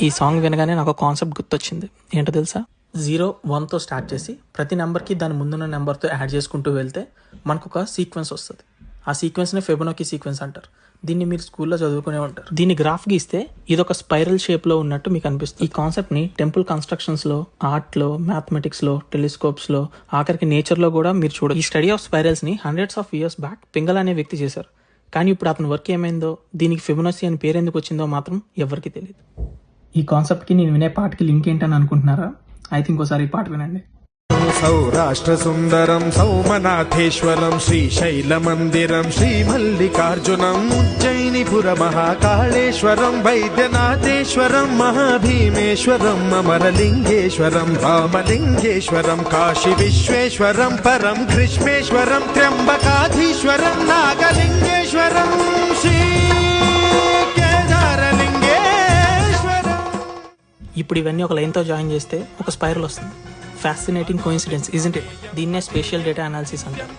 ఈ సాంగ్ వినగానే నాకు కాన్సెప్ట్ గుర్తొచ్చింది. ఏంటో తెలుసా? జీరో వన్తో స్టార్ట్ చేసి ప్రతి నెంబర్కి దాని ముందున్న నెంబర్తో యాడ్ చేసుకుంటూ వెళ్తే మనకు ఒక సీక్వెన్స్ వస్తుంది. ఆ సీక్వెన్స్ని ఫెబనోకి సీక్వెన్స్ అంటారు. దీన్ని మీరు స్కూల్లో చదువుకునే ఉంటారు. దీన్ని గ్రాఫ్ గీస్తే ఇది ఒక స్పైరల్ షేప్లో ఉన్నట్టు మీకు అనిపిస్తుంది. ఈ కాన్సెప్ట్ని టెంపుల్ కన్స్ట్రక్షన్స్లో ఆర్ట్లో మ్యాథమెటిక్స్లో టెలిస్కోప్స్లో ఆఖరికి నేచర్లో కూడా మీరు చూడదు ఈ study of స్పైరల్స్ని hundreds of years back Pingala అనే వ్యక్తి చేశారు. కానీ ఇప్పుడు అతని వర్క్ ఏమైందో దీనికి ఫిబొనసీ అని పేరు ఎందుకు వచ్చిందో మాత్రం ఎవరికి తెలియదు. ఈ కాన్సెప్ట్కి నేను వినే పాటకి లింక్ ఏంటని అనుకుంటున్నారా? ఐ థింక్ ఒకసారి ఈ పాట వినండి. సౌరాష్ట్రసుందరం సౌమనాథేశ్వరం శ్రీ మల్లికార్జున ఉజ్జయినిపుర మహాకాళేశ్వరం వైద్యనాథేశ్వరం మహాభీమేశ్వరం అమరలింగేశ్వరం రామలింగేశ్వరం కాశీ విశ్వేశ్వరం పరం కృష్ణేశ్వరం త్ర్యంబకాధీశ్వరం నాగ ఇప్పుడు ఇవన్నీ ఒక లైన్తో జాయిన్ చేస్తే ఒక స్పైరల్ వస్తుంది. ఫ్యాసినేటింగ్ కోయిన్సిడెన్స్ ఇజెంట్ ఇట్ దీన్నే స్పేషియల్ డేటా అనాలిసిస్ అంటారు.